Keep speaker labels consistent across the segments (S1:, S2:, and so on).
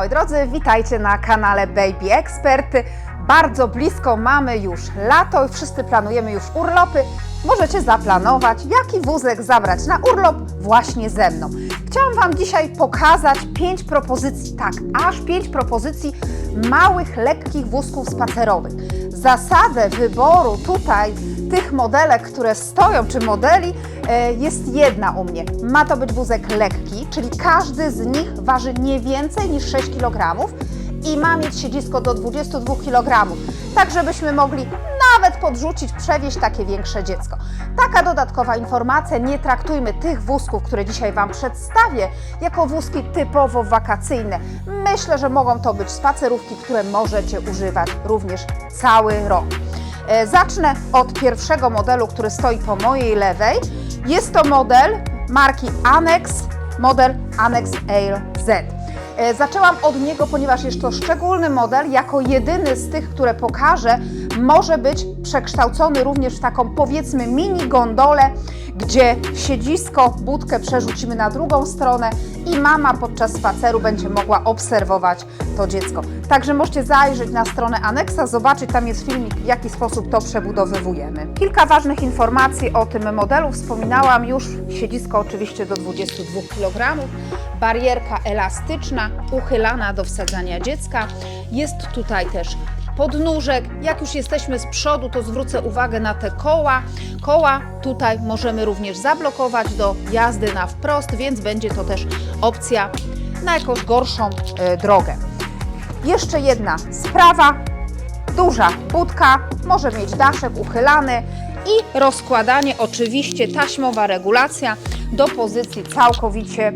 S1: moi drodzy, witajcie na kanale Baby Expert. Bardzo blisko mamy już lato wszyscy planujemy już urlopy. Możecie zaplanować, jaki wózek zabrać na urlop właśnie ze mną. Chciałam Wam dzisiaj pokazać pięć propozycji, tak, aż pięć propozycji małych, lekkich wózków spacerowych. Zasadę wyboru tutaj tych modelek, które stoją, czy modeli, jest jedna u mnie. Ma to być wózek lekki, czyli każdy z nich waży nie więcej niż 6 kg i ma mieć siedzisko do 22 kg, tak żebyśmy mogli nawet podrzucić, przewieźć takie większe dziecko. Taka dodatkowa informacja, nie traktujmy tych wózków, które dzisiaj Wam przedstawię, jako wózki typowo wakacyjne. Myślę, że mogą to być spacerówki, które możecie używać również cały rok. E, Zacznę od pierwszego modelu, który stoi po mojej lewej. Jest to model marki Annex, model Annex Air Z. E, Zaczęłam od niego, ponieważ jest to szczególny model, jako jedyny z tych, które pokażę, może być przekształcony również w taką powiedzmy mini gondolę, gdzie siedzisko, budkę przerzucimy na drugą stronę i mama podczas spaceru będzie mogła obserwować to dziecko. Także możecie zajrzeć na stronę aneksa, zobaczyć, tam jest filmik, w jaki sposób to przebudowywujemy. Kilka ważnych informacji o tym modelu wspominałam już. Siedzisko oczywiście do 22 kg, barierka elastyczna, uchylana do wsadzania dziecka. Jest tutaj też podnóżek. Jak już jesteśmy z przodu, to zwrócę uwagę na te koła. Koła tutaj możemy również zablokować do jazdy na wprost, więc będzie to też opcja na jakąś gorszą e, drogę. Jeszcze jedna sprawa. Duża budka może mieć daszek uchylany i rozkładanie, oczywiście taśmowa regulacja do pozycji całkowicie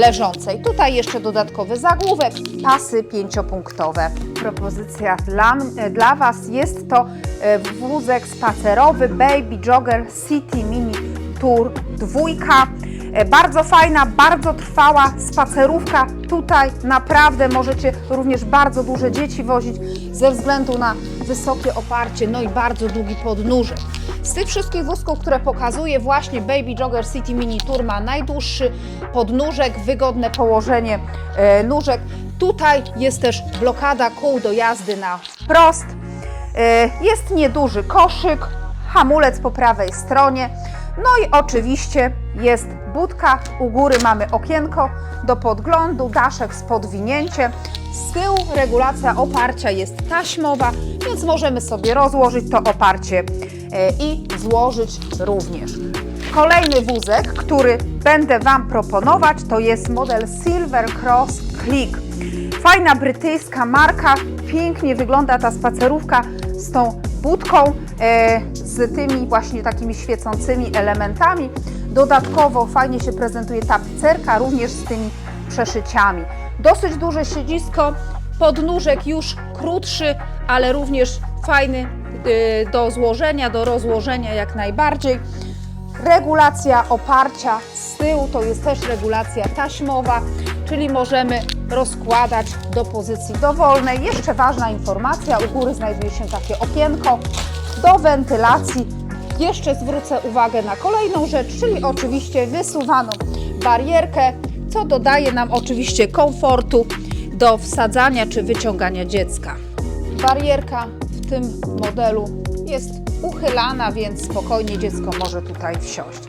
S1: leżącej. Tutaj jeszcze dodatkowy zagłówek, pasy pięciopunktowe. Propozycja dla, e, dla Was jest to e, wózek spacerowy Baby Jogger City Mini Tour dwójka. E, Bardzo fajna, bardzo trwała spacerówka. Tutaj naprawdę możecie również bardzo duże dzieci wozić ze względu na wysokie oparcie, no i bardzo długi podnóżek. Z tych wszystkich wózków, które pokazuję, właśnie Baby Jogger City Mini Tour ma najdłuższy podnóżek, wygodne położenie e, nóżek. Tutaj jest też blokada kół do jazdy na wprost. E, Jest nieduży koszyk, hamulec po prawej stronie. No i oczywiście jest budka, u góry mamy okienko do podglądu, daszek z podwinięciem. Z tyłu regulacja oparcia jest taśmowa, więc możemy sobie rozłożyć to oparcie e, i złożyć również. Kolejny wózek, który będę Wam proponować, to jest model Silver Cross Click. Fajna brytyjska marka, pięknie wygląda ta spacerówka z tą budką, e, z tymi właśnie takimi świecącymi elementami. Dodatkowo fajnie się prezentuje tapicerka, również z tymi przeszyciami. Dosyć duże siedzisko, podnóżek już krótszy, ale również fajny y, do złożenia, do rozłożenia jak najbardziej. Regulacja oparcia z tyłu to jest też regulacja taśmowa, czyli możemy rozkładać do pozycji dowolnej. Jeszcze ważna informacja, u góry znajduje się takie okienko do wentylacji. Jeszcze zwrócę uwagę na kolejną rzecz, czyli oczywiście wysuwaną barierkę, co dodaje nam oczywiście komfortu do wsadzania czy wyciągania dziecka. Barierka w tym modelu jest uchylana, więc spokojnie dziecko może tutaj wsiąść.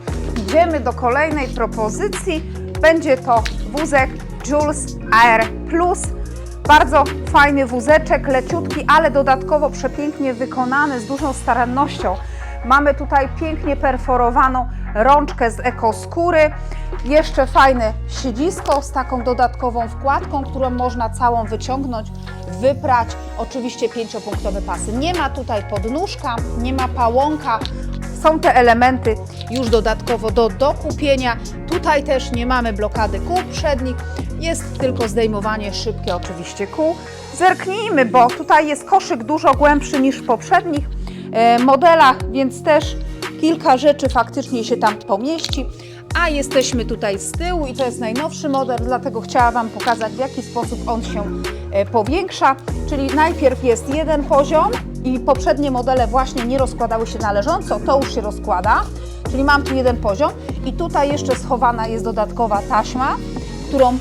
S1: Idziemy do kolejnej propozycji. Będzie to wózek Jules Air Plus. Bardzo fajny wózeczek, leciutki, ale dodatkowo przepięknie wykonany, z dużą starannością. Mamy tutaj pięknie perforowaną rączkę z ekoskóry. Jeszcze fajne siedzisko z taką dodatkową wkładką, którą można całą wyciągnąć, wyprać. Oczywiście pięciopunktowe pasy. Nie ma tutaj podnóżka, nie ma pałąka. Są te elementy już dodatkowo do dokupienia. Tutaj też nie mamy blokady kół przednich. Jest tylko zdejmowanie szybkie oczywiście kół. Zerknijmy, bo tutaj jest koszyk dużo głębszy niż w poprzednich e, modelach, więc też kilka rzeczy faktycznie się tam pomieści. A jesteśmy tutaj z tyłu i to jest najnowszy model, dlatego chciałam Wam pokazać, w jaki sposób on się e, powiększa. Czyli najpierw jest jeden poziom i poprzednie modele właśnie nie rozkładały się należąco, to już się rozkłada. Czyli mam tu jeden poziom i tutaj jeszcze schowana jest dodatkowa taśma, którą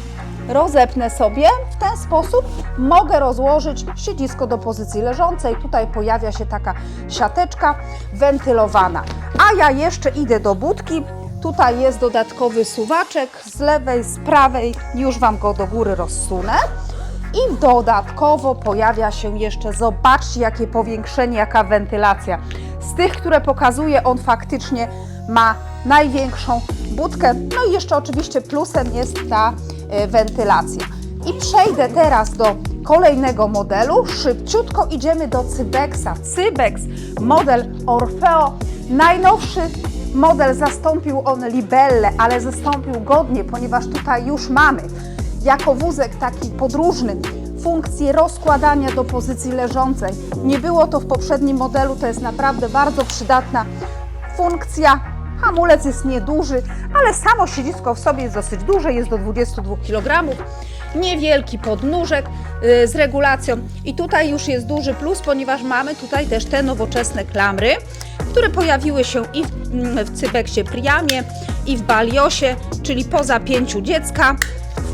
S1: rozepnę sobie w ten sposób, mogę rozłożyć siedzisko do pozycji leżącej. Tutaj pojawia się taka siateczka wentylowana. A ja jeszcze idę do budki. Tutaj jest dodatkowy suwaczek z lewej, z prawej. Już Wam go do góry rozsunę. I dodatkowo pojawia się jeszcze, zobaczcie jakie powiększenie, jaka wentylacja. Z tych, które pokazuje, on faktycznie ma największą budkę. No i jeszcze oczywiście plusem jest ta wentylacja. I przejdę teraz do kolejnego modelu. Szybciutko idziemy do Cybexa. Cybex, model Orfeo, najnowszy model zastąpił on Libelle, ale zastąpił godnie, ponieważ tutaj już mamy jako wózek taki podróżny funkcję rozkładania do pozycji leżącej. Nie było to w poprzednim modelu, to jest naprawdę bardzo przydatna funkcja. Hamulec jest nieduży, ale samo siedzisko w sobie jest dosyć duże, jest do 22 kg. Niewielki podnóżek y, z regulacją i tutaj już jest duży plus, ponieważ mamy tutaj też te nowoczesne klamry, które pojawiły się i w, mm, w Priamie i w Baliosie, czyli po zapięciu dziecka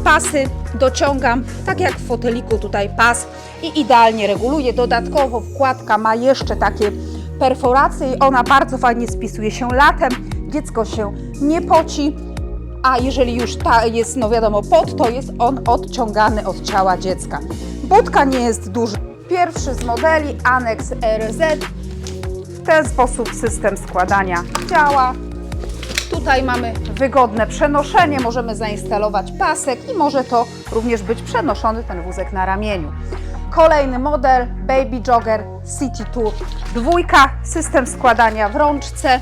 S1: pasy dociągam, tak jak w foteliku tutaj pas i idealnie reguluje. Dodatkowo wkładka ma jeszcze takie perforacje i ona bardzo fajnie spisuje się latem. Dziecko się nie poci, a jeżeli już ta jest, no wiadomo, pod, to jest on odciągany od ciała dziecka. Budka nie jest duża. Pierwszy z modeli Annex RZ. W ten sposób system składania działa. Tutaj mamy wygodne przenoszenie, możemy zainstalować pasek i może to również być przenoszony ten wózek na ramieniu. Kolejny model Baby Jogger City Tour dwójka, system składania w rączce,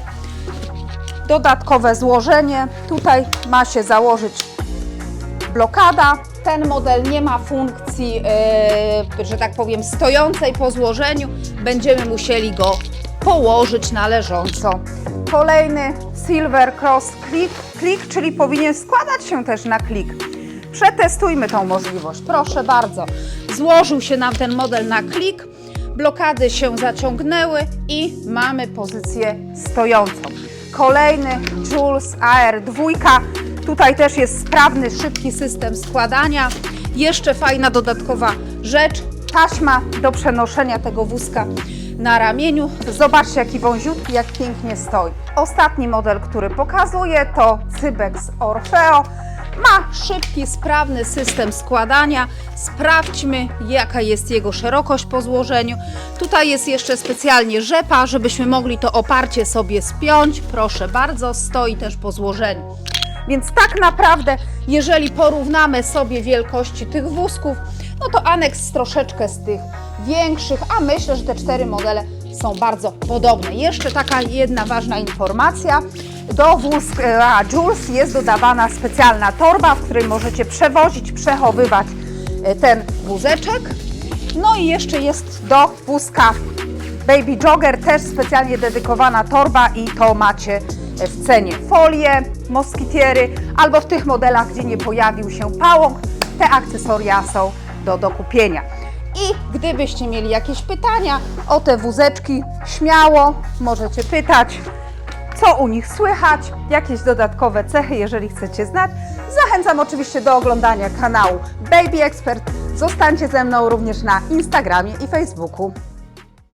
S1: dodatkowe złożenie. Tutaj ma się założyć blokada. Ten model nie ma funkcji, e, że tak powiem, stojącej po złożeniu. Będziemy musieli go położyć na leżąco. Kolejny Silver Cross Click, click, czyli powinien składać się też na klik. Przetestujmy tą możliwość. Proszę bardzo. Złożył się nam ten model na klik, blokady się zaciągnęły i mamy pozycję stojącą. Kolejny Jules AR2. Tutaj też jest sprawny, szybki system składania. Jeszcze fajna dodatkowa rzecz, taśma do przenoszenia tego wózka na ramieniu. Zobaczcie, jaki wąziutki, jak pięknie stoi. Ostatni model, który pokazuję, to Cybex Orfeo. Ma szybki, sprawny system składania. Sprawdźmy, jaka jest jego szerokość po złożeniu. Tutaj jest jeszcze specjalnie rzepa, żebyśmy mogli to oparcie sobie spiąć. Proszę bardzo, stoi też po złożeniu. Więc tak naprawdę, jeżeli porównamy sobie wielkości tych wózków, no to aneks troszeczkę z tych większych, a myślę, że te cztery modele są bardzo podobne. Jeszcze taka jedna ważna informacja. Do wózk, a Jules jest dodawana specjalna torba, w której możecie przewozić, przechowywać e, ten wózeczek. No i jeszcze jest do wózka Baby Jogger też specjalnie dedykowana torba i to macie w cenie. Folie, moskitiery albo w tych modelach, gdzie nie pojawił się pałąk, te akcesoria są do dokupienia. I gdybyście mieli jakieś pytania o te wózeczki, śmiało możecie pytać, co u nich słychać, jakieś dodatkowe cechy, jeżeli chcecie znać. Zachęcam oczywiście do oglądania kanału Baby Expert. Zostańcie ze mną również na Instagramie i Facebooku.